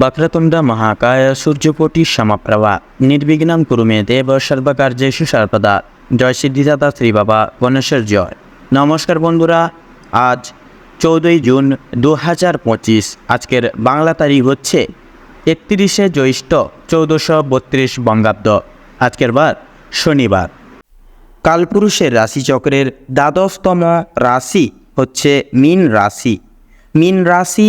বক্রতুণ্ড মহাকায় সূর্যপোটি সমপ্রভা। নির্বিঘ্ন কুরু দেব সর্বকার্যেশু সর্বদা জয় সিদ্ধিদাতা শ্রী বাবা গণেশের জয়। নমস্কার বন্ধুরা, আজ চৌদ্দই জুন দু হাজার পঁচিশ, আজকের বাংলা তারিখ হচ্ছে একত্রিশে জ্যৈষ্ঠ চৌদ্দশো বত্রিশ বঙ্গাব্দ, আজকের বার শনিবার। কালপুরুষের রাশিচক্রের দ্বাদশতম রাশি হচ্ছে মীন রাশি। মীন রাশি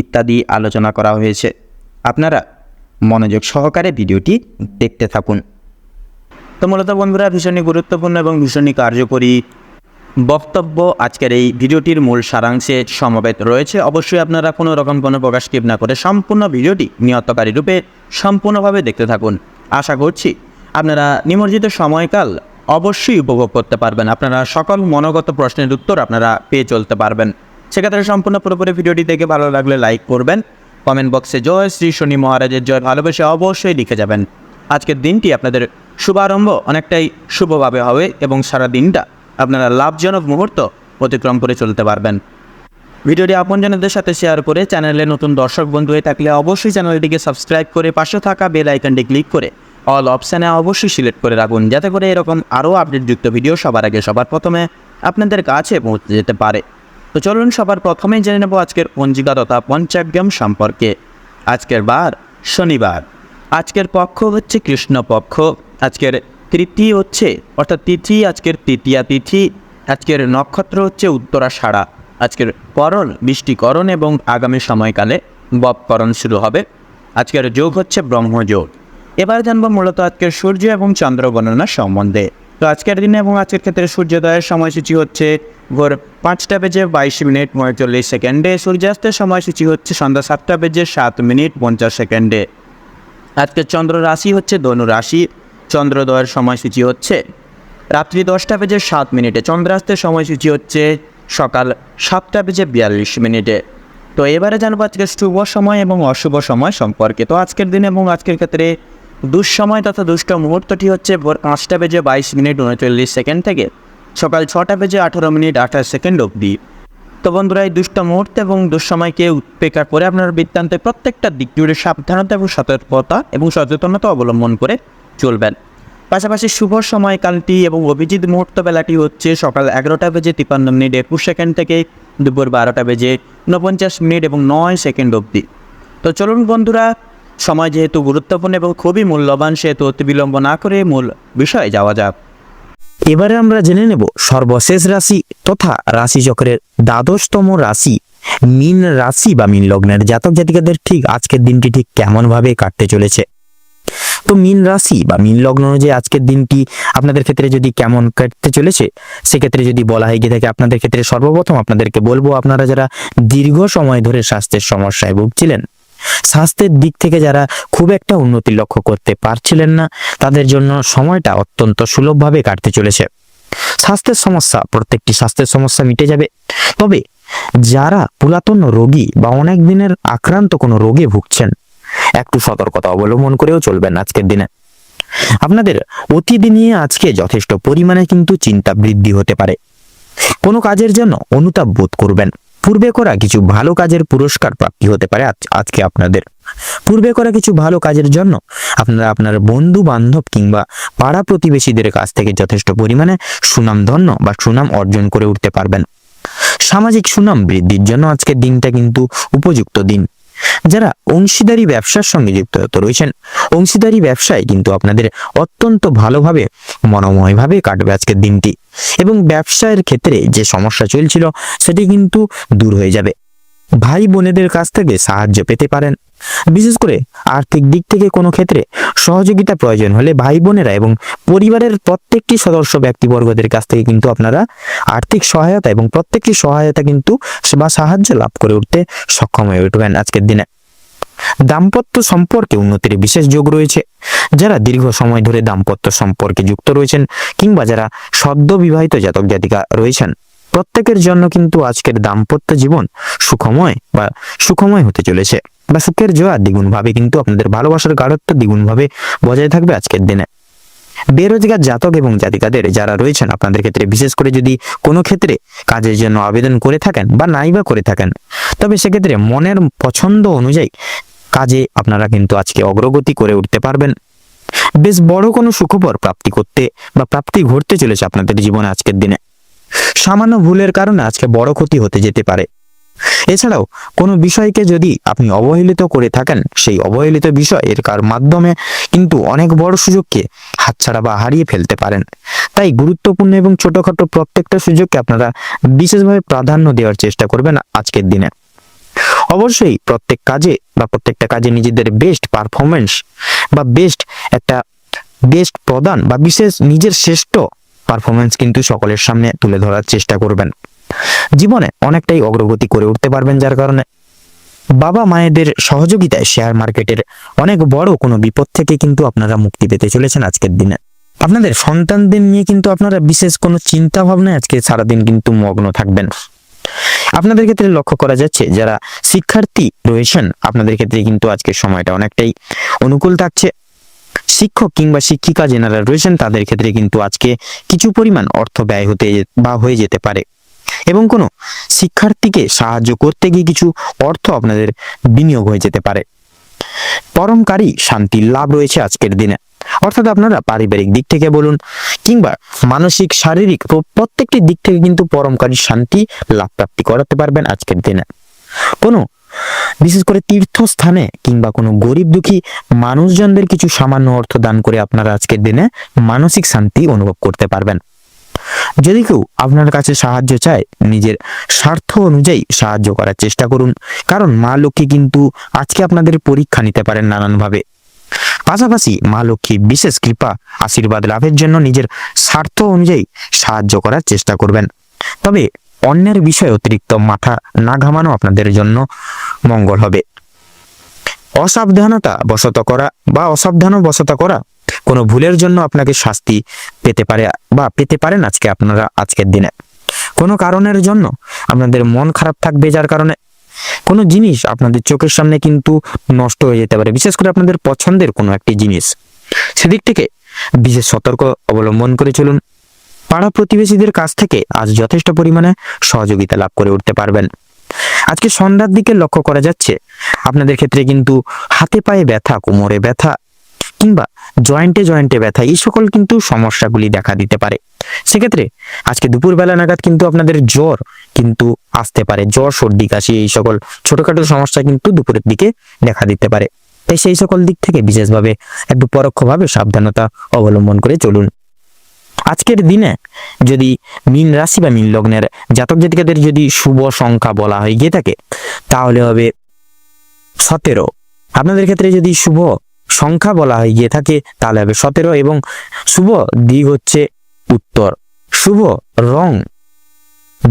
ইত্যাদি আলোচনা করা হয়েছে। আপনারা মনোযোগ সহকারে ভিডিওটি দেখতে থাকুন। তো মূলত বন্ধুরা, ভীষণই গুরুত্বপূর্ণ এবং ভীষণই কার্যকরী বক্তব্য আজকের এই ভিডিওটির মূল সারাংশে সমবেত রয়েছে। অবশ্যই আপনারা কোনো রকম কোনো প্রকাশ স্কিপ না করে সম্পূর্ণ ভিডিওটি নিয়তকারী রূপে সম্পূর্ণভাবে দেখতে থাকুন। আশা করছি আপনারা নিমজ্জিত সময়কাল অবশ্যই উপভোগ করতে পারবেন। আপনারা সকল মনোগত প্রশ্নের উত্তর আপনারা পেয়ে চলতে পারবেন। সেক্ষেত্রে সম্পূর্ণ পুরোপুরি ভিডিওটি দেখে ভালো লাগলে লাইক করবেন। কমেন্ট বক্সে জয় শ্রী শনি মহারাজের জয় ভালোবেসে অবশ্যই লিখে যাবেন। আজকের দিনটি আপনাদের শুভারম্ভ অনেকটাই শুভভাবে হবে এবং সারা দিনটা আপনারা লাভজনক মুহূর্ত অতিক্রম করে চলতে পারবেন। ভিডিওটি আপনজনদের সাথে শেয়ার করে চ্যানেলে নতুন দর্শক বন্ধু হয়ে থাকলে অবশ্যই চ্যানেলটিকে সাবস্ক্রাইব করে পাশে থাকা বেল আইকনটি ক্লিক করে অল অপশানে অবশ্যই সিলেক্ট করে রাখুন, যাতে করে এরকম আরও আপডেটযুক্ত ভিডিও সবার আগে সবার প্রথমে আপনাদের কাছে পৌঁছে যেতে পারে। তো চলুন সবার প্রথমে জেনে নেব আজকের পঞ্জিকা তথা পঞ্চাগ্রাম সম্পর্কে। আজকের বার শনিবার। আজকের পক্ষ হচ্ছে কৃষ্ণপক্ষ আজকের তৃতীয় হচ্ছে, অর্থাৎ তিথি, আজকের তৃতীয়া তিথি। আজকের নক্ষত্র হচ্ছে উত্তরাষাঢ়া আজকের করণ বৃষ্টিকরণ এবং আগামী সময়কালে বপকরণ শুরু হবে। আজকের যোগ হচ্ছে ব্রহ্মযোগ। এবার জানব মূলত আজকের সূর্য এবং চন্দ্র গণনা সম্বন্ধে। তো আজকের দিনে এবং আজকের ক্ষেত্রে সূর্যোদয়ের সময়সূচি হচ্ছে ভোর পাঁচটা বেজে বাইশ মিনিট পঁয়তাল্লিশ সেকেন্ডে। সূর্যাস্তের সময়সূচি হচ্ছে সন্ধ্যা সাতটা বেজে সাত মিনিট পঞ্চাশ সেকেন্ডে। আজকের চন্দ্র রাশি হচ্ছে ধনু রাশি। চন্দ্রোদয়ের সময়সূচি হচ্ছে রাত্রি দশটা বেজে সাত মিনিটে। চন্দ্রাস্তের সময়সূচি হচ্ছে সকাল সাতটা বেজে বিয়াল্লিশ মিনিটে। তো এবারে জানব আজকের শুভ সময় এবং অশুভ সময় সম্পর্কে। তো আজকের দিনে এবং আজকের ক্ষেত্রে দুঃসময় তথা দুষ্ট মুহূর্তটি হচ্ছে ভোর পাঁচটা বেজে বাইশ মিনিট উনচল্লিশ সেকেন্ড থেকে সকাল ছটা বেজে আঠারো মিনিট আঠাশ সেকেন্ড অবধি। তো বন্ধুরা, এই দুষ্ট মুহূর্ত এবং দুঃসময়কে উপেক্ষা করে আপনার বৃত্তান্তে প্রত্যেকটা দিক জুড়ে সাবধানতা এবং সতর্কতা এবং সচেতনতা অবলম্বন করে চলবেন। পাশাপাশি শুভ সময়কালটি এবং অভিজিৎ মুহূর্ত বেলাটি হচ্ছে সকাল এগারোটা বেজে তিপ্পান্ন মিনিট একুশ সেকেন্ড থেকে দুপুর বারোটা বেজে উনপঞ্চাশ মিনিট এবং নয় সেকেন্ড অবধি। তো চলুন বন্ধুরা সময় যেহেতু গুরুত্বপূর্ণ এবং খুবই মূল্যবান, সেহেতু অতি বিলম্ব না করে মূল বিষয়ে যাওয়া যাক। এবারে আমরা জেনে নেব সর্বশেষ রাশি তথা রাশিচক্রের দ্বাদশতম রাশি। মিন রাশি বা মীন লগ্নের জাতক জাতিকাদের ঠিক আজকের দিনটি ঠিক কেমন ভাবে কাটতে চলেছে? তো মিন রাশি বা মিন লগ্ন অনুযায়ী আজকের দিনটি আপনাদের ক্ষেত্রে যদি কেমন কাটতে চলেছে, সেক্ষেত্রে যদি বলা হয়ে গিয়ে থাকে আপনাদের ক্ষেত্রে সর্বপ্রথম আপনাদেরকে বলব, আপনারা যারা দীর্ঘ সময় ধরে স্বাস্থ্যের সমস্যায় ভুগছিলেন স্বাস্থ্যের দিক থেকে যারা খুব একটা উন্নতি লক্ষ্য করতে পারছিলেন না, তাদের জন্য সময়টা অত্যন্ত সুলভভাবে কাটতে চলেছে। স্বাস্থ্যের সমস্যা, প্রত্যেকটি স্বাস্থ্যের সমস্যা মিটে যাবে। তবে যারা পুরাতন রোগী বা অনেক দিনের আক্রান্ত কোনো রোগে ভুগছেন, একটু সতর্কতা অবলম্বন করেও চলবেন আজকের দিনে। আপনাদের অতীত নিয়ে আজকে যথেষ্ট পরিমাণে কিন্তু চিন্তা বৃদ্ধি হতে পারে। কোনো কাজের জন্য অনুতাপ বোধ করবেন। পূর্বে করা কিছু ভালো কাজের পুরস্কার প্রাপ্তি হতে পারে আজ- আজকে আপনাদের। পূর্বে করা কিছু ভালো কাজের জন্য আপনারা আপনার বন্ধু বান্ধব কিংবা পাড়া প্রতিবেশীদের কাছ থেকে যথেষ্ট পরিমাণে সুনাম ধন্য বা সুনাম অর্জন করে উঠতে পারবেন। সামাজিক সুনাম বৃদ্ধির জন্য আজকের দিনটা কিন্তু উপযুক্ত দিন। যারা অংশীদারি ব্যবসার সঙ্গে যুক্ত রয়েছেন, অংশীদারি ব্যবসায় কিন্তু আপনাদের অত্যন্ত ভালোভাবে, মনোময়ভাবে কাটবে আজকের দিনটি। এবং ব্যবসায়ের ক্ষেত্রে যে সমস্যা চলছিল, সেটি কিন্তু দূর হয়ে যাবে। ভাই বোনেদের কাছ থেকে সাহায্য পেতে পারেন। বিশেষ করে আর্থিক দিক থেকে কোনো ক্ষেত্রে সহযোগিতা প্রয়োজন হলে ভাই বোনেরা এবং পরিবারের প্রত্যেকটি সদস্য ব্যক্তিবর্গদের কাছ থেকে কিন্তু আপনারা আর্থিক সহায়তা এবং প্রত্যেকটি সহায়তা কিন্তু বা সাহায্য লাভ করে উঠতে সক্ষম হয়ে উঠবেন আজকের দিনে। দাম্পত্য সম্পর্কে উন্নতির বিশেষ যোগ রয়েছে। যারা দীর্ঘ সময় ধরে দাম্পত্য সম্পর্কে যুক্ত রয়েছেন কিংবা যারা সদ্য বিবাহিত জাতক জাতিকা রয়েছেন, প্রত্যেকের জন্য কিন্তু আজকের দাম্পত্য জীবন সুখময় বা সুখময় হতে চলেছে বা সুখের জোয়া দ্বিগুণ ভাবে কিন্তু আপনাদের ভালোবাসার গাঢ়ত্ব দ্বিগুণ ভাবে বজায় থাকবে আজকের দিনে। বেরোজগার জাতক এবং জাতিকাদের যারা রয়েছেন, আপনাদের ক্ষেত্রে বিশেষ করে যদি কোনো ক্ষেত্রে কাজের জন্য আবেদন করে থাকেন বা নাই বা করে থাকেন, তবে সেক্ষেত্রে মনের পছন্দ অনুযায়ী কাজে আপনারা কিন্তু আজকে অগ্রগতি করে উঠতে পারবেন। বেশ বড় কোনো সুখবর প্রাপ্তি করতে বা প্রাপ্তি ঘটতে চলেছে আপনাদের জীবনে আজকের দিনে। সামান্য ভুলের কারণে আজকে বড় ক্ষতি হতে যেতে পারে। এছাড়াও কোনো বিষয়কে যদি আপনি অবহেলিত করে থাকেন, সেই অবহেলিত বিষয়ের কার মাধ্যমে কিন্তু অনেক বড় সুযোগকে হাতছাড়া বা হারিয়ে ফেলতে পারেন। তাই গুরুত্বপূর্ণ এবং ছোটখাটো প্রত্যেকটা সুযোগকে আপনারা বিশেষভাবে প্রাধান্য দেওয়ার চেষ্টা করবেন আজকের দিনে। অবশ্যই প্রত্যেক কাজে বা প্রত্যেকটা কাজে নিজেদের বেস্ট পারফরমেন্স বা বেস্ট একটা বেস্ট প্রদান বা বিশেষ নিজের শ্রেষ্ঠ পারফরমেন্স কিন্তু সকলের সামনে তুলে ধরার চেষ্টা করবেন। জীবনে অনেকটাই অগ্রগতি করে উঠতে পারবেন যার কারণে বাবা মায়েদের সহযোগিতায় শেয়ার মার্কেটের অনেক বড় কোনো বিপদ থেকে কিন্তু আপনারা মুক্তি পেতে চলেছেন আজকের দিনে। আপনাদের সন্তানদের নিয়ে কিন্তু আপনারা বিশেষ কোনো চিন্তা ভাবনায় আজকে সারাদিন কিন্তু মগ্ন থাকবেন। আপনাদের ক্ষেত্রে লক্ষ্য করা যাচ্ছে, যারা শিক্ষার্থী রয়েছেন, আপনাদের ক্ষেত্রে কিন্তু আজকের সময়টা অনেকটাই অনুকূল থাকছে। শিক্ষক কিংবা শিক্ষিকা যেনারা রয়েছেন, তাদের ক্ষেত্রে কিন্তু আজকে কিছু পরিমাণ অর্থ ব্যয় হতে বা হয়ে যেতে পারে। এবং কোনো শিক্ষার্থীকে সাহায্য করতে গিয়ে কিছু অর্থ আপনাদের বিনিয়োগ হয়ে যেতে পারে। পরমকারী শান্তির লাভ রয়েছে আজকের দিনে। অর্থাৎ আপনারা পারিবারিক দিক থেকে বলুন কিংবা মানসিক, শারীরিক প্র- প্রত্যেকটি দিক থেকে কিন্তু পরমকারী শান্তি লাভ প্রাপ্তি করাতে পারবেন আজকের দিনে। কোনো বিশেষ করে তীর্থস্থানে কিংবা কোনো গরিব দুঃখী মানুষজনদের কিছু সামান্য অর্থ দান করে আপনারা আজকের দিনে মানসিক শান্তি অনুভব করতে পারবেন। যদি কেউ আপনার কাছে সাহায্য চায়, নিজের স্বার্থ অনুযায়ী সাহায্য করার চেষ্টা করুন। কারণ মা লক্ষ্মী কিন্তু আজকে আপনাদের পরীক্ষা নিতে পারেন নানানভাবে। পাশাপাশি মা লক্ষ্মী বিশেষ কৃপা আশীর্বাদ লাভের জন্য নিজের স্বার্থ অনুযায়ী সাহায্য করার চেষ্টা করবেন। তবে অন্যের বিষয়ে অতিরিক্ত মাথা না ঘামানো আপনাদের জন্য মঙ্গল হবে। অসাবধানতা বশত করা বা অসাবধান বশত করা কোনো ভুলের জন্য আপনাকে শাস্তি পেতে পারে বা পেতে পারেন আজকে আপনারা আজকের দিনে। কোনো কারণের জন্য আপনাদের মন খারাপ থাকবে, যার কারণে কোনো জিনিস আপনাদের চোখের সামনে কিন্তু নষ্ট হয়ে যেতে পারে। বিশেষ করে আপনাদের পছন্দের কোনো একটি জিনিস। সেদিক থেকে বিশেষ সতর্ক অবলম্বন করে চলুন। পাড়া প্রতিবেশীদের কাছ থেকে আজ যথেষ্ট পরিমাণে সহযোগিতা লাভ করে উঠতে পারবেন। আজকে সন্ধ্যার দিকে লক্ষ্য করা যাচ্ছে, আপনাদের ক্ষেত্রে কিন্তু হাতে পায়ে ব্যথা, কোমরে ব্যথা কিংবা জয়েন্টে জয়েন্টে ব্যথা, এই সকল কিন্তু সমস্যাগুলি দেখা দিতে পারে। সেক্ষেত্রে আজকে দুপুরবেলা নাগাদ কিন্তু আপনাদের জ্বর কিন্তু আসতে পারে। জ্বর, সর্দি, কাশি এই সকল ছোটখাটো সমস্যা কিন্তু দুপুরের দিকে দেখা দিতে পারে। তাই সেই সকল দিক থেকে বিশেষভাবে একটু পরোক্ষভাবে সাবধানতা অবলম্বন করে চলুন। আজকের দিনে যদি মীন রাশি বা মীন লগ্নের জাতক জাতিকাদের যদি শুভ সংখ্যা বলা হয়ে, গিয়ে থাকে, তাহলে হবে সতেরো। আপনাদের ক্ষেত্রে যদি শুভ সংখ্যা বলা হয়ে, গিয়ে থাকে, তাহলে হবে সতেরো এবং শুভ দিক হচ্ছে উত্তর। শুভ রং,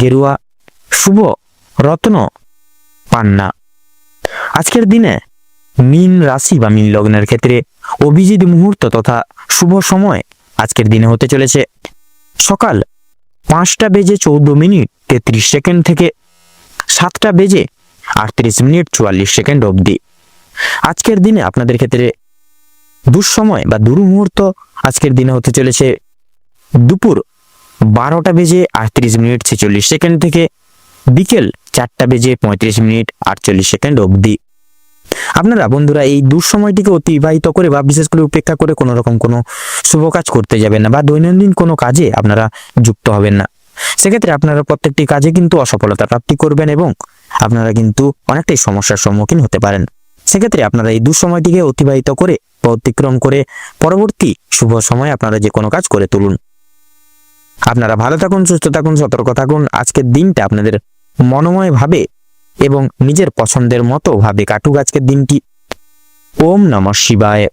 গেরুয়া শুভ রত্ন পান না আজকের দিনে মীন রাশি বা মীন লগ্নের ক্ষেত্রে অভিজিৎ মুহূর্ত তথা শুভ সময় আজকের দিনে হতে চলেছে। সকাল পাঁচটা বেজে চৌদ্দ মিনিট তেত্রিশ সেকেন্ড থেকে সাতটা বেজে আটত্রিশ মিনিট চুয়াল্লিশ সেকেন্ড অবধি। আজকের দিনে আপনাদের ক্ষেত্রে দুঃসময় বা দুর্মুহূর্ত আজকের দিনে হতে চলেছে। দুপুর বারোটা বেজে আটত্রিশ মিনিট ছেচল্লিশ সেকেন্ড থেকে বিকেল চারটা বেজে পঁয়ত্রিশ মিনিট আটচল্লিশ সেকেন্ড অবধি। আপনারা বন্ধুরা, এই দুঃসময়টিকে অতিবাহিত করে বা বিশেষ করে উপেক্ষা করে কোনো রকম কোনো শুভ কাজ করতে যাবেন না বা দৈনন্দিন কোনো কাজে আপনারা যুক্ত হবেন না। সেক্ষেত্রে আপনারা প্রত্যেকটি কাজে কিন্তু অসফলতা প্রাপ্তি করবেন এবং আপনারা কিন্তু অনেকটাই সমস্যার সম্মুখীন হতে পারেন। সেক্ষেত্রে আপনারা এই দুঃসময়টিকে অতিবাহিত করে বা অতিক্রম করে পরবর্তী শুভ সময় আপনারা যে কোনো কাজ করে তুলুন। আপনারা ভালো থাকুন, সুস্থ থাকুন, সতর্ক থাকুন। আজকের দিনটা আপনাদের মনোময় ভাবে এবং নিজের পছন্দের মতো ভাবে কাটুক আজকের দিনটি ওম নমঃ শিবায়।